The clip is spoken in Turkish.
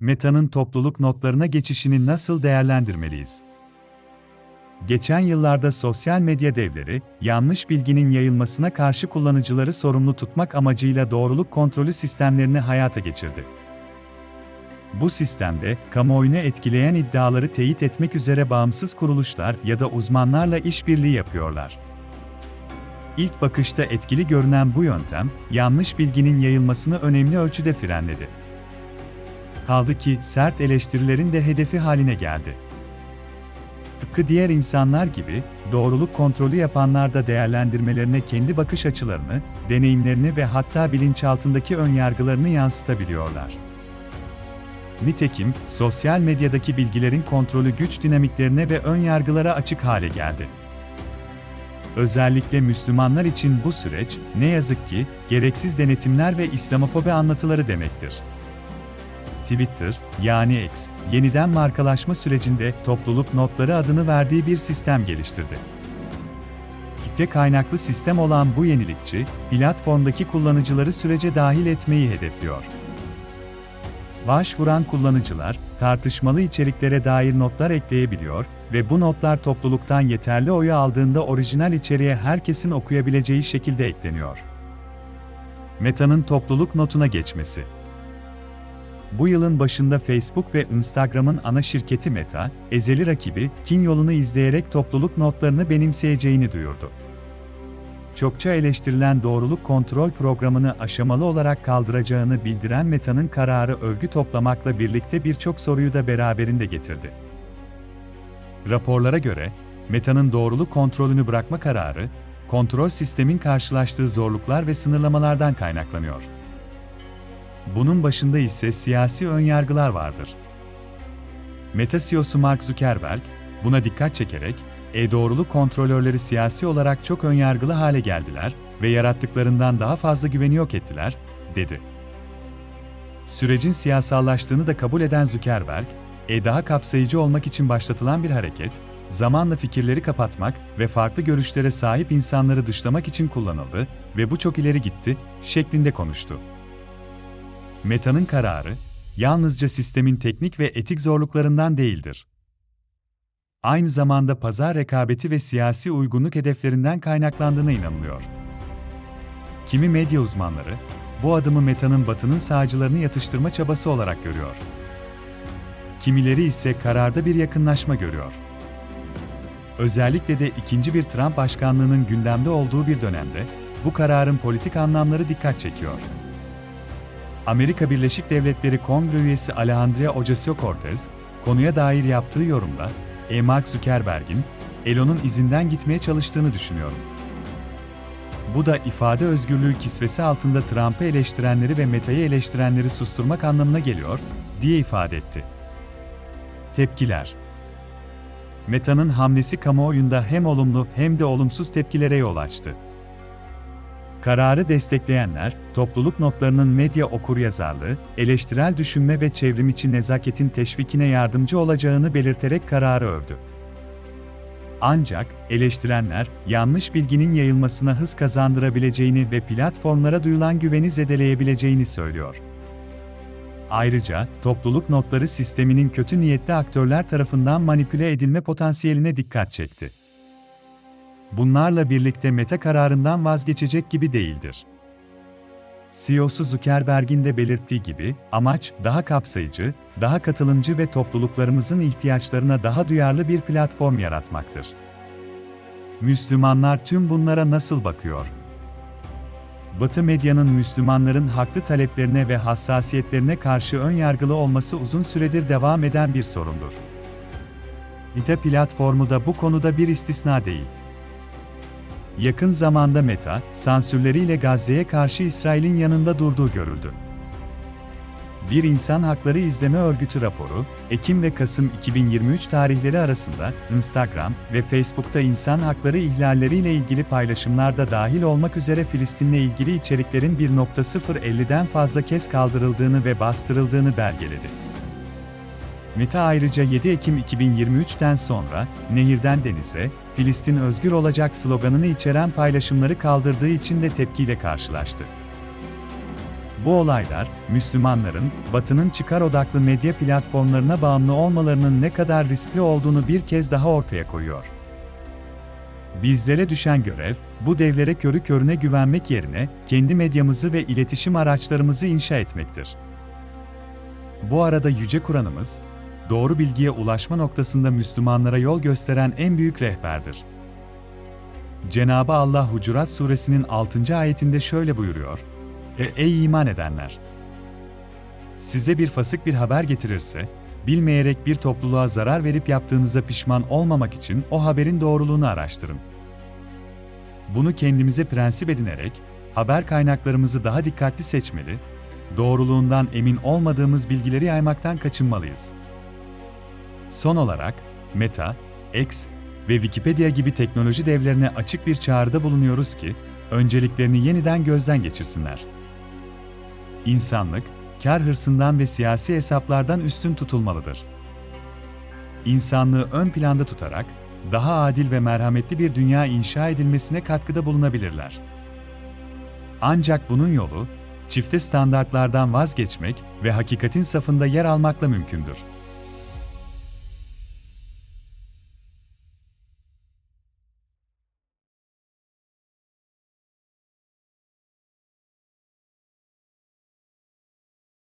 Meta'nın topluluk notlarına geçişini nasıl değerlendirmeliyiz? Geçen yıllarda sosyal medya devleri, yanlış bilginin yayılmasına karşı kullanıcıları sorumlu tutmak amacıyla doğruluk kontrolü sistemlerini hayata geçirdi. Bu sistemde, kamuoyunu etkileyen iddiaları teyit etmek üzere bağımsız kuruluşlar ya da uzmanlarla işbirliği yapıyorlar. İlk bakışta etkili görünen bu yöntem, yanlış bilginin yayılmasını önemli ölçüde frenledi. Kaldı ki sert eleştirilerin de hedefi haline geldi. Tıpkı diğer insanlar gibi, doğruluk kontrolü yapanlar da değerlendirmelerine kendi bakış açılarını, deneyimlerini ve hatta bilinçaltındaki önyargılarını yansıtabiliyorlar. Nitekim, sosyal medyadaki bilgilerin kontrolü güç dinamiklerine ve önyargılara açık hale geldi. Özellikle Müslümanlar için bu süreç, ne yazık ki, gereksiz denetimler ve İslamofobi anlatıları demektir. Twitter, yani X, yeniden markalaşma sürecinde topluluk notları adını verdiği bir sistem geliştirdi. Kitle kaynaklı sistem olan bu yenilikçi, platformdaki kullanıcıları sürece dahil etmeyi hedefliyor. Başvuran kullanıcılar, tartışmalı içeriklere dair notlar ekleyebiliyor ve bu notlar topluluktan yeterli oyu aldığında orijinal içeriğe herkesin okuyabileceği şekilde ekleniyor. Meta'nın topluluk notuna geçmesi bu yılın başında Facebook ve Instagram'ın ana şirketi Meta, ezeli rakibi Kin yolunu izleyerek topluluk notlarını benimseyeceğini duyurdu. Çokça eleştirilen doğruluk kontrol programını aşamalı olarak kaldıracağını bildiren Meta'nın kararı övgü toplamakla birlikte birçok soruyu da beraberinde getirdi. Raporlara göre, Meta'nın doğruluk kontrolünü bırakma kararı, kontrol sistemin karşılaştığı zorluklar ve sınırlamalardan kaynaklanıyor. Bunun başında ise siyasi önyargılar vardır. Meta CEO'su Mark Zuckerberg, buna dikkat çekerek, e-doğruluk kontrolörleri siyasi olarak çok önyargılı hale geldiler ve yarattıklarından daha fazla güveni yok ettiler, dedi. Sürecin siyasallaştığını da kabul eden Zuckerberg, e daha kapsayıcı olmak için başlatılan bir hareket, zamanla fikirleri kapatmak ve farklı görüşlere sahip insanları dışlamak için kullanıldı ve bu çok ileri gitti, şeklinde konuştu. Meta'nın kararı, yalnızca sistemin teknik ve etik zorluklarından değildir. Aynı zamanda pazar rekabeti ve siyasi uygunluk hedeflerinden kaynaklandığına inanılıyor. Kimi medya uzmanları, bu adımı Meta'nın batının sağcılarını yatıştırma çabası olarak görüyor. Kimileri ise kararda bir yakınlaşma görüyor. Özellikle de ikinci bir Trump başkanlığının gündemde olduğu bir dönemde, bu kararın politik anlamları dikkat çekiyor. Amerika Birleşik Devletleri Kongre üyesi Alejandra Ocasio-Cortez, konuya dair yaptığı yorumda, E. Mark Zuckerberg'in, Elon'un izinden gitmeye çalıştığını düşünüyorum. Bu da ifade özgürlüğü kisvesi altında Trump'ı eleştirenleri ve Meta'yı eleştirenleri susturmak anlamına geliyor, diye ifade etti. Tepkiler Meta'nın hamlesi kamuoyunda hem olumlu hem de olumsuz tepkilere yol açtı. Kararı destekleyenler, topluluk notlarının medya okuryazarlığı, eleştirel düşünme ve çevrim içi nezaketin teşvikine yardımcı olacağını belirterek kararı övdü. Ancak eleştirenler, yanlış bilginin yayılmasına hız kazandırabileceğini ve platformlara duyulan güveni zedeleyebileceğini söylüyor. Ayrıca, topluluk notları sisteminin kötü niyetli aktörler tarafından manipüle edilme potansiyeline dikkat çekti bunlarla birlikte Meta kararından vazgeçecek gibi değildir. CEO'su Zuckerberg'in de belirttiği gibi, amaç daha kapsayıcı, daha katılımcı ve topluluklarımızın ihtiyaçlarına daha duyarlı bir platform yaratmaktır. Müslümanlar tüm bunlara nasıl bakıyor? Batı medyanın Müslümanların haklı taleplerine ve hassasiyetlerine karşı ön yargılı olması uzun süredir devam eden bir sorundur. Meta platformu da bu konuda bir istisna değil. Yakın zamanda Meta, sansürleriyle Gazze'ye karşı İsrail'in yanında durduğu görüldü. Bir İnsan Hakları İzleme Örgütü raporu, Ekim ve Kasım 2023 tarihleri arasında Instagram ve Facebook'ta insan hakları ihlalleriyle ilgili paylaşımlarda dahil olmak üzere Filistin'le ilgili içeriklerin 1.050'den fazla kez kaldırıldığını ve bastırıldığını belgeledi. Meta ayrıca 7 Ekim 2023'ten sonra Nehirden Denize, Filistin özgür olacak sloganını içeren paylaşımları kaldırdığı için de tepkiyle karşılaştı. Bu olaylar, Müslümanların, Batı'nın çıkar odaklı medya platformlarına bağımlı olmalarının ne kadar riskli olduğunu bir kez daha ortaya koyuyor. Bizlere düşen görev, bu devlere körü körüne güvenmek yerine kendi medyamızı ve iletişim araçlarımızı inşa etmektir. Bu arada Yüce Kur'an'ımız, doğru bilgiye ulaşma noktasında Müslümanlara yol gösteren en büyük rehberdir. Cenabı Allah Hucurat suresinin 6. ayetinde şöyle buyuruyor: "E, Ey iman edenler! Size bir fasık bir haber getirirse, bilmeyerek bir topluluğa zarar verip yaptığınıza pişman olmamak için o haberin doğruluğunu araştırın. Bunu kendimize prensip edinerek, haber kaynaklarımızı daha dikkatli seçmeli, doğruluğundan emin olmadığımız bilgileri yaymaktan kaçınmalıyız. Son olarak, Meta, X ve Wikipedia gibi teknoloji devlerine açık bir çağrıda bulunuyoruz ki, önceliklerini yeniden gözden geçirsinler. İnsanlık, kar hırsından ve siyasi hesaplardan üstün tutulmalıdır. İnsanlığı ön planda tutarak, daha adil ve merhametli bir dünya inşa edilmesine katkıda bulunabilirler. Ancak bunun yolu, çifte standartlardan vazgeçmek ve hakikatin safında yer almakla mümkündür.